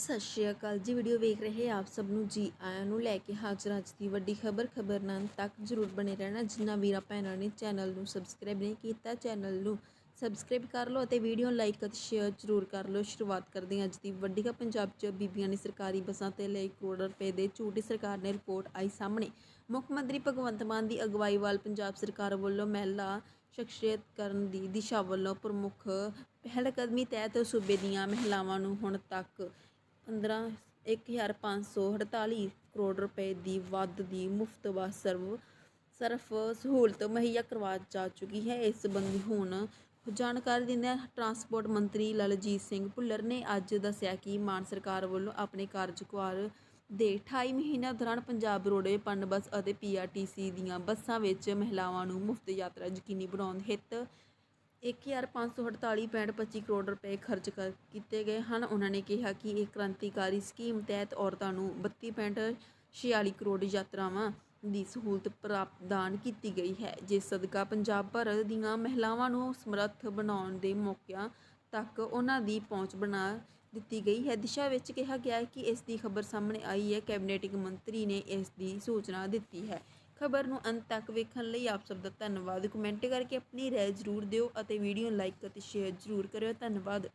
ਸਤਿ ਸ਼੍ਰੀ ਅਕਾਲ ਜੀ। ਵੀਡੀਓ ਵੇਖ ਰਹੇ ਆਪ ਸਭ ਨੂੰ ਜੀ ਆਇਆਂ ਨੂੰ ਲੈ ਕੇ ਹਾਜ਼ਰ ਅੱਜ ਦੀ ਵੱਡੀ ਖਬਰ। ਖਬਰ ਨਾਲ ਤੱਕ ਜਰੂਰ ਬਣੇ ਰਹਿਣਾ। ਜਿਨ੍ਹਾਂ ਵੀਰਾਂ ਭੈਣਾਂ ਨੇ ਚੈਨਲ ਨੂੰ ਸਬਸਕ੍ਰਾਈਬ ਨਹੀਂ ਕੀਤਾ, ਚੈਨਲ ਨੂੰ ਸਬਸਕ੍ਰਾਈਬ ਕਰ ਲਓ ਅਤੇ ਵੀਡੀਓ ਲਾਈਕ ਅਤੇ ਸ਼ੇਅਰ ਜਰੂਰ ਕਰ ਲਓ। ਸ਼ੁਰੂਆਤ ਕਰਦੇ ਹਾਂ ਅੱਜ ਦੀ ਵੱਡੀ ਖਬਰ। ਪੰਜਾਬ 'ਚ ਬੀਬੀਆਂ ਨੇ ਸਰਕਾਰੀ ਬੱਸਾਂ ਤੇ ਲਈ ਕਰੋੜ ਰੁਪਏ ਦੇ ਝੂਠੀ ਸਰਕਾਰ ਨੇ ਰਿਪੋਰਟ ਆਈ ਸਾਹਮਣੇ। ਮੁੱਖ ਮੰਤਰੀ ਭਗਵੰਤ ਮਾਨ ਦੀ ਅਗਵਾਈ ਵੱਲ ਪੰਜਾਬ ਸਰਕਾਰ ਵੱਲੋਂ ਮਹਿਲਾ ਸ਼ਖਸੀਅਤ ਕਰਨ ਦੀ ਦਿਸ਼ਾ ਵੱਲੋਂ ਪ੍ਰਮੁੱਖ ਪਹਿਲਕਦਮੀ ਤਹਿਤ ਸੂਬੇ ਦੀਆਂ ਮਹਿਲਾਵਾਂ ਨੂੰ ਹੁਣ ਤੱਕ 15 1548 ਕਰੋੜ ਰੁਪਏ ਦੀ ਵੱਧ ਦੀ ਮੁਫਤ ਬੱਸ ਸਰਵ, ਸਰਫ ਸਹੂਲਤ ਮੁਹੱਈਆ ਕਰਵਾ ਜਾ ਚੁੱਕੀ ਹੈ। ਇਸ ਸੰਬੰਧੀ ਹੁਣ ਜਾਣਕਾਰੀ ਦਿੰਦਿਆਂ ਟਰਾਂਸਪੋਰਟ ਮੰਤਰੀ ਲਲਜੀਤ ਸਿੰਘ ਭੁੱਲਰ ਨੇ ਅੱਜ ਦੱਸਿਆ ਕਿ ਮਾਨ ਸਰਕਾਰ ਵੱਲੋਂ ਆਪਣੇ ਕਾਰਜਕਾਲ ਦੇ 28 ਮਹੀਨਿਆਂ ਦੌਰਾਨ ਪੰਜਾਬ ਰੋਡਵੇ ਪੰਨ ਬੱਸ ਅਤੇ ਪੀਆਰਟੀਸੀ ਦੀਆਂ ਬੱਸਾਂ ਵਿੱਚ ਮਹਿਲਾਵਾਂ ਨੂੰ ਮੁਫਤ ਯਾਤਰਾ ਯਕੀਨੀ ਬਣਾਉਣ ਹਿੱਤ 1548.25 ਕਰੋੜ ਰੁਪਏ ਖਰਚ ਕਰ ਕੀਤੇ ਗਏ ਹਨ। ਉਹਨਾਂ ਨੇ ਕਿਹਾ ਕਿ ਇਹ ਕ੍ਰਾਂਤੀਕਾਰੀ ਸਕੀਮ ਤਹਿਤ ਔਰਤਾਂ ਨੂੰ 32.46 ਕਰੋੜ ਯਾਤਰਾਵਾਂ ਦੀ ਸਹੂਲਤ ਪ੍ਰਾਪਦਾਨ ਕੀਤੀ ਗਈ ਹੈ, ਜਿਸ ਸਦਕਾ ਪੰਜਾਬ ਭਰ ਦੀਆਂ ਮਹਿਲਾਵਾਂ ਨੂੰ ਸਮਰੱਥ ਬਣਾਉਣ ਦੇ ਮੌਕਿਆਂ ਤੱਕ ਉਹਨਾਂ ਦੀ ਪਹੁੰਚ ਬਣਾ ਦਿੱਤੀ ਗਈ ਹੈ। ਦਿਸ਼ਾ ਵਿੱਚ ਕਿਹਾ ਗਿਆ ਹੈ ਕਿ ਇਸ ਦੀ ਖਬਰ ਸਾਹਮਣੇ ਆਈ ਹੈ। ਕੈਬਨਿਟ ਮੰਤਰੀ ਨੇ ਇਸ ਦੀ ਸੂਚਨਾ ਦਿੱਤੀ ਹੈ। ਖਬਰ ਨੂੰ ਅੰਤ ਤੱਕ ਵੇਖਣ ਲਈ ਆਪ ਸਭ ਦਾ ਧੰਨਵਾਦ। ਕਮੈਂਟ ਕਰਕੇ ਆਪਣੀ ਰਾਏ ਜ਼ਰੂਰ ਦਿਓ ਅਤੇ ਵੀਡੀਓ ਨੂੰ ਲਾਈਕ ਅਤੇ ਸ਼ੇਅਰ ਜ਼ਰੂਰ ਕਰਿਓ। ਧੰਨਵਾਦ।